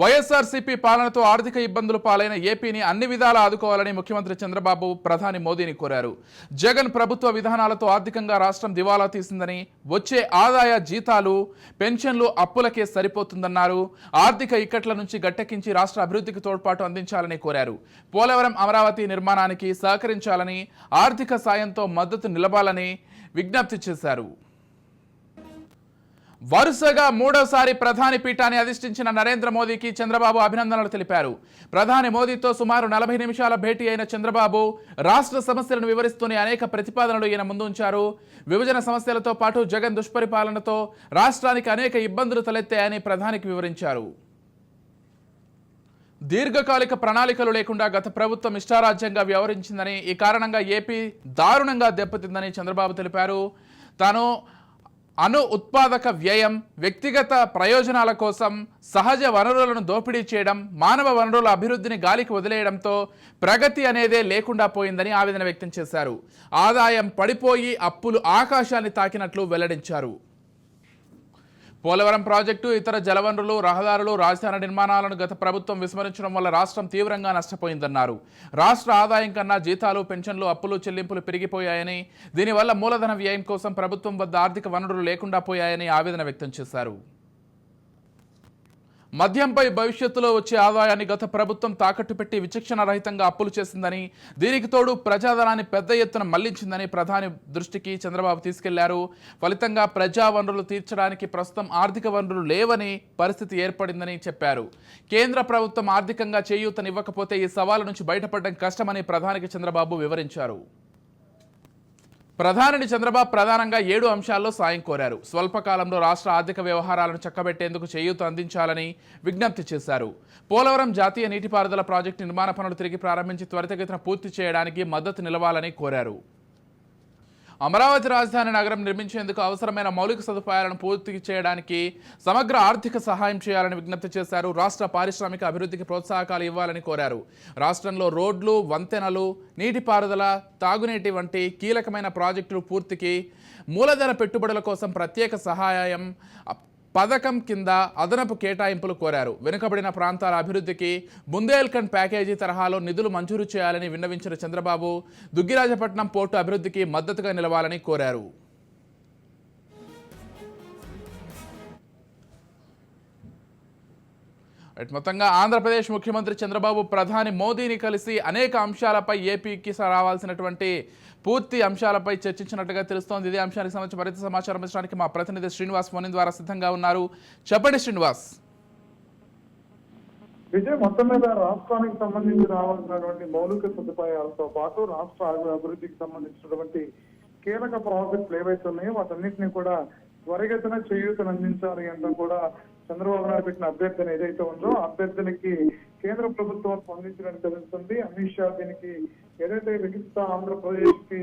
వైఎస్ఆర్సీపీ పాలనతో ఆర్థిక ఇబ్బందులు పాలైన ఏపీని అన్ని విధాలా ఆదుకోవాలని ముఖ్యమంత్రి చంద్రబాబు ప్రధాని మోదీని కోరారు. జగన్ ప్రభుత్వ విధానాలతో ఆర్థికంగా రాష్ట్రం దివాలా తీసిందని వచ్చే ఆదాయ జీతాలు పెన్షన్లు అప్పులకే సరిపోతుందన్నారు. ఆర్థిక ఇక్కట్ల నుంచి గట్టెక్కించి రాష్ట్ర అభివృద్ధికి తోడ్పాటు అందించాలని కోరారు. పోలవరం అమరావతి నిర్మాణానికి సహకరించాలని ఆర్థిక సాయంతో మద్దతు నిలబాలని విజ్ఞప్తి చేశారు. వరుసగా మూడోసారి ప్రధాని పీఠాన్ని అధిష్ఠించిన నరేంద్ర మోదీకి చంద్రబాబు అభినందనలు తెలిపారు. ప్రధాని మోదీతో సుమారు నలభై నిమిషాల భేటీ అయిన చంద్రబాబు రాష్ట్ర సమస్యలను వివరిస్తూనే అనేక ప్రతిపాదనలు ఈయన ముందుంచారు. విభజన సమస్యలతో పాటు జగన్ దుష్పరిపాలనతో రాష్ట్రానికి అనేక ఇబ్బందులు తలెత్తాయని ప్రధానికి వివరించారు. దీర్ఘకాలిక ప్రణాళికలు లేకుండా గత ప్రభుత్వం ఇష్టారాజ్యంగా వ్యవహరించిందని ఈ కారణంగా ఏపీ దారుణంగా దెబ్బతిందని చంద్రబాబు తెలిపారు. తాను అణు ఉత్పాదక వ్యయం వ్యక్తిగత ప్రయోజనాల కోసం సహజ వనరులను దోపిడీ చేయడం మానవ వనరుల అభివృద్ధిని గాలికి వదిలేయడంతో ప్రగతి అనేదే లేకుండా పోయిందని ఆవేదన వ్యక్తం చేశారు. ఆదాయం పడిపోయి అప్పులు ఆకాశాన్ని తాకినట్లు వెల్లడించారు. పోలవరం ప్రాజెక్టు ఇతర జలవనరులు రహదారులు రాజధాని నిర్మాణాలను గత ప్రభుత్వం విస్మరించడం వల్ల రాష్ట్రం తీవ్రంగా నష్టపోయిందన్నారు. రాష్ట్ర ఆదాయం కన్నా జీతాలు పెన్షన్లు అప్పులు చెల్లింపులు పెరిగిపోయాయని దీనివల్ల మూలధన వ్యయం కోసం ప్రభుత్వం వద్ద ఆర్థిక వనరులు లేకుండా పోయాయని ఆవేదన వ్యక్తం చేశారు. మద్యంపై భవిష్యత్తులో వచ్చే ఆదాయాన్ని గత ప్రభుత్వం తాకట్టు పెట్టి విచక్షణ రహితంగా అప్పులు చేసిందని దీనికి తోడు ప్రజాధనాన్ని పెద్ద ఎత్తున మళ్ళించిందని ప్రధాని దృష్టికి చంద్రబాబు తీసుకెళ్ళారు. ఫలితంగా ప్రజా వనరులు తీర్చడానికి ప్రస్తుతం ఆర్థిక వనరులు లేవని పరిస్థితి ఏర్పడిందని చెప్పారు. కేంద్ర ప్రభుత్వం ఆర్థికంగా చేయూతనివ్వకపోతే ఈ సవాలు నుంచి బయటపడడం కష్టమని ప్రధానికి చంద్రబాబు వివరించారు. ప్రధాని చంద్రబాబు ప్రధానంగా ఏడు అంశాల్లో సాయం కోరారు. స్వల్పకాలంలో రాష్ట్ర ఆర్థిక వ్యవహారాలను చక్కబెట్టేందుకు చేయూత అందించాలని విజ్ఞప్తి చేశారు. పోలవరం జాతీయ నీటిపారుదల ప్రాజెక్టు నిర్మాణ పనులు తిరిగి ప్రారంభించి త్వరితగతిన పూర్తి చేయడానికి మద్దతు నిలవాలని కోరారు. అమరావతి రాజధాని నగరం నిర్మించేందుకు అవసరమైన మౌలిక సదుపాయాలను పూర్తి చేయడానికి సమగ్ర ఆర్థిక సహాయం చేయాలని విజ్ఞప్తి చేశారు. రాష్ట్ర పారిశ్రామిక అభివృద్ధికి ప్రోత్సాహకాలు ఇవ్వాలని కోరారు. రాష్ట్రంలో రోడ్లు వంతెనలు నీటిపారుదల తాగునీటి వంటి కీలకమైన ప్రాజెక్టులు పూర్తికి మూలధన పెట్టుబడుల కోసం ప్రత్యేక సహాయం పథకం కింద అదనపు కేటాయింపులు కోరారు. వెనుకబడిన ప్రాంతాల అభివృద్ధికి బుందేల్ఖండ్ ప్యాకేజీ తరహాలో నిధులు మంజూరు చేయాలని విన్నవించిన చంద్రబాబు దుగ్గిరాజపట్నం పోర్టు అభివృద్ధికి మద్దతుగా నిలవాలని కోరారు. మొత్తంగా ఆంధ్రప్రదేశ్ ముఖ్యమంత్రి చంద్రబాబు ప్రధాని మోదీని కలిసి అనేక అంశాలపై ఏపీకి రావాల్సినటువంటి పూర్తి అంశాలపై చర్చించినట్టుగా తెలుస్తోంది. ఇదే అంశానికి సంబంధించి మరింత సమాచారం ఇచ్చడానికి మా ప్రతినిధి శ్రీనివాస్ ఫోన్ ద్వారా సిద్ధంగా ఉన్నారు. చెప్పండి శ్రీనివాస్. విజయ్ మొత్తం మీద రాష్ట్రానికి సంబంధించి రావాల్సినటువంటి మౌలిక సదుపాయాలతో పాటు రాష్ట్ర అభివృద్ధికి సంబంధించినటువంటి కీలక ప్రాజెక్టులు ఏవైతే ఉన్నాయో వాటన్నిటిని కూడా త్వరగతిన చేయూతను అందించాలి అంటూ కూడా చంద్రబాబు నాయుడు పెట్టిన అభ్యర్థన ఏదైతే ఉందో అభ్యర్థనకి కేంద్ర ప్రభుత్వం స్పందించడానికి తెలుస్తుంది. అమిత్ షా దీనికి ఏదైతే వికసిత ఆంధ్రప్రదేశ్కి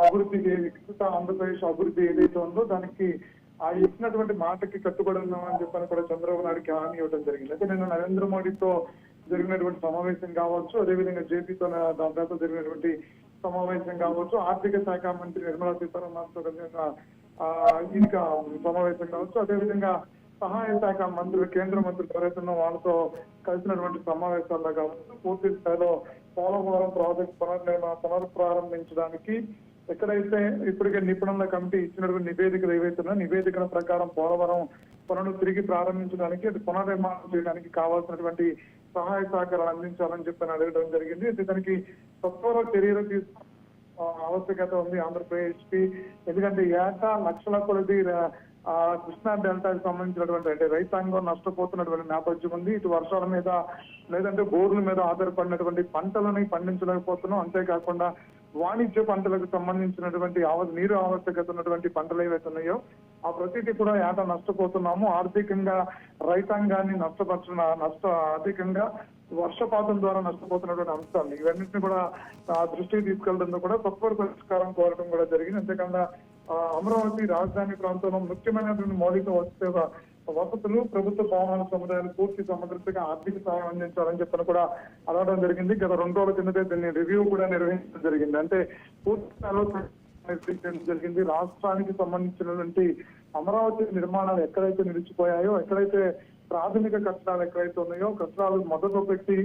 అభివృద్ధి వికసిత ఆంధ్రప్రదేశ్ అభివృద్ధి ఏదైతే ఉందో దానికి ఆ ఇచ్చినటువంటి మాటకి కట్టుబడున్నామని చెప్పని కూడా చంద్రబాబు నాయుడుకి హామీ ఇవ్వడం జరిగింది. అయితే నిన్న నరేంద్ర మోడీతో జరిగినటువంటి సమావేశం కావచ్చు అదేవిధంగా జేపీతో దాదాపు జరిగినటువంటి సమావేశం కావచ్చు ఆర్థిక శాఖ మంత్రి నిర్మలా సీతారామన్తో జరిగిన ఆ, ఇంకా సమావేశం కావచ్చు. అదేవిధంగా సహాయ శాఖ మంత్రులు కేంద్ర మంత్రులు ఎవరైతున్నా వాళ్ళతో కలిసినటువంటి సమావేశాల్లో కావచ్చు పూర్తి స్థాయిలో పోలవరం ప్రాజెక్ట్ పునర్నిర్మాణ పునఃప్రారంభించడానికి ఎక్కడైతే ఇప్పటికే నిపుణుల కమిటీ ఇచ్చినటువంటి నివేదికలు ఏవైతే నివేదికల ప్రకారం పోలవరం పనులు తిరిగి ప్రారంభించడానికి అది పునర్నిర్మాణం చేయడానికి కావాల్సినటువంటి సహాయ సహకారాలు అందించాలని చెప్పి అడగడం జరిగింది. అయితే దానికి సత్వర చర్యలు తీసుకు ఆవశ్యకత ఉంది ఆంధ్రప్రదేశ్కి ఎందుకంటే ఏటా లక్షల కొలది కృష్ణా డెల్టాకి సంబంధించినటువంటి అంటే రైతాంగం నష్టపోతున్నటువంటి నేపథ్యం ఉంది. ఇటు వర్షాల మీద లేదంటే బోర్ల మీద ఆధారపడినటువంటి పంటలని పండించలేకపోతున్నాం. అంతేకాకుండా వాణిజ్య పంటలకు సంబంధించినటువంటి ఆవ నీరు ఆవశ్యకత ఉన్నటువంటి పంటలు ఏవైతే ఉన్నాయో ఆ ప్రతిదీ కూడా ఏటా నష్టపోతున్నాము. ఆర్థికంగా రైతాంగాన్ని నష్టపరచిన నష్ట ఆర్థికంగా వర్షపాతం ద్వారా నష్టపోతున్నటువంటి అంశాలు. ఇవన్నింటినీ కూడా దృష్టికి తీసుకెళ్ళడంతో కూడా తక్కువ పరిష్కారం కోరడం కూడా జరిగింది. అంతేకాకుండా అమరావతి రాజధాని ప్రాంతంలో ముఖ్యమైనటువంటి మౌలిక వసతి వసతులు ప్రభుత్వ భవనాల సముదాయాలు పూర్తి సమగ్రతగా ఆర్థిక సహాయం అందించాలని చెప్పని కూడా అడగడం జరిగింది. గత రెండు రోజుల కిందటే దీన్ని రివ్యూ కూడా నిర్వహించడం జరిగింది. అంటే పూర్తి స్థాయిలో నిర్వహించడం జరిగింది. రాష్ట్రానికి సంబంధించినటువంటి అమరావతి నిర్మాణాలు ఎక్కడైతే నిలిచిపోయాయో ఎక్కడైతే ప్రాథమిక కట్టడాలు ఎక్కడైతే ఉన్నాయో కట్టడాలు మొదలు పెట్టి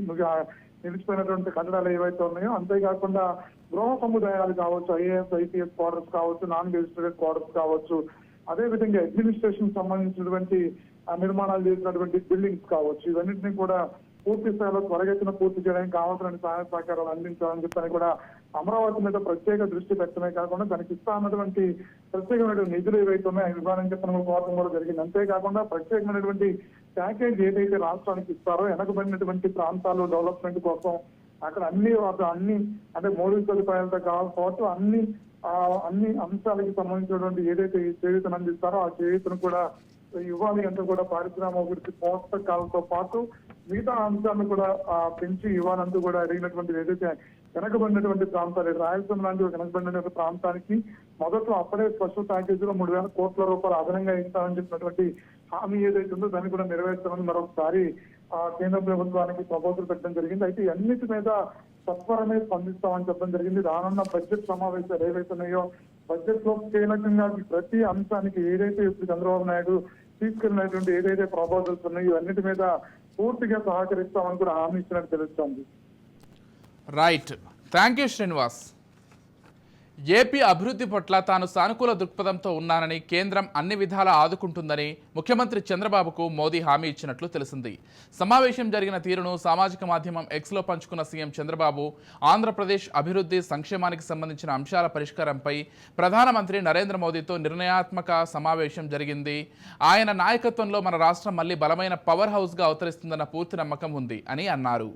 నిలిచిపోయినటువంటి కట్టడాలు ఏవైతే ఉన్నాయో అంతేకాకుండా గృహ సముదాయాలు కావచ్చు ఐఏఎస్ ఐపీఎస్ క్వార్టర్స్ కావచ్చు నాన్ గెజిస్టెడ్ క్వార్టర్స్ కావచ్చు అదే విధంగా అడ్మినిస్ట్రేషన్ సంబంధించినటువంటి నిర్మాణాలు చేసినటువంటి బిల్డింగ్స్ కావచ్చు ఇవన్నింటినీ కూడా పూర్తి స్థాయిలో త్వరగతిన పూర్తి చేయడానికి కావాల్సిన సహాయ సహకారాలు అందించాలని చెప్పని కూడా అమరావతి మీద ప్రత్యేక దృష్టి పెట్టడమే కాకుండా దానికి ఇస్తా అన్నటువంటి ప్రత్యేకమైనటువంటి నిధులు ఏవైతే ఉన్నాయో అవి ఇవ్వాలని చెప్పిన కోరడం కూడా జరిగింది. అంతేకాకుండా ప్రత్యేకమైనటువంటి ప్యాకేజ్ ఏదైతే రాష్ట్రానికి ఇస్తారో వెనకబడినటువంటి ప్రాంతాలు డెవలప్మెంట్ కోసం అక్కడ అన్ని అన్ని అంటే మౌలిక సదుపాయాలతో కావాల్సిన అన్ని అన్ని అంశాలకి సంబంధించినటువంటి ఏదైతే ఈ చేయూతను అందిస్తారో ఆ చేయూతను కూడా ఇవ్వాలి అంటే కూడా పారిశ్రామిక పోషకాలతో పాటు మిగతా అంశాలను కూడా పెంచి ఇవ్వాలంటూ కూడా అడిగినటువంటి ఏదైతే వెనకబడినటువంటి ప్రాంతాలు రాయలసీమ లాంటి వెనకబడిన ప్రాంతానికి మొదట్లో అప్పుడే స్పెషల్ ప్యాకేజీలో మూడు వేల కోట్ల రూపాయలు అదనంగా ఇస్తామని చెప్పినటువంటి హామీ ఏదైతే ఉందో దాన్ని కూడా నెరవేర్చామని మరొకసారి ఆ కేంద్ర ప్రభుత్వానికి ప్రపోజల్ పెట్టడం జరిగింది. అయితే అన్నిటి మీద సత్వరమే స్పందిస్తామని చెప్పడం జరిగింది. రానున్న బడ్జెట్ సమావేశాలు ఏవైతున్నాయో బడ్జెట్లో కీలకంగా ప్రతి అంశానికి ఏదైతే ఇప్పుడు చంద్రబాబు నాయుడు తీసుకెళ్ళినటువంటి ఏదైతే ప్రపోజల్స్ ఉన్నాయో ఇవన్నిటి మీద పూర్తిగా సహకరిస్తామని కూడా హామీ ఇచ్చినట్టు తెలుస్తోంది. Right thank you Srinivas AP అభివృద్ధి పట్ల తాను సానుకూల దృక్పథంతో ఉన్నానని కేంద్రం అన్ని విధాలా ఆదుకుంటుందని ముఖ్యమంత్రి చంద్రబాబుకు మోదీ హామీ ఇచ్చినట్లు తెలిసింది. సమావేశం జరిగిన తీరును సామాజిక మాధ్యమం ఎక్స్లో పంచుకున్న సీఎం చంద్రబాబు ఆంధ్రప్రదేశ్ అభివృద్ధి సంక్షేమానికి సంబంధించిన అంశాల పరిష్కారంపై ప్రధానమంత్రి నరేంద్ర మోదీతో నిర్ణయాత్మక సమావేశం జరిగింది. ఆయన నాయకత్వంలో మన రాష్ట్రం మళ్ళీ బలమైన పవర్ హౌస్గా అవతరిస్తుందన్న పూర్తి నమ్మకం ఉంది అని అన్నారు.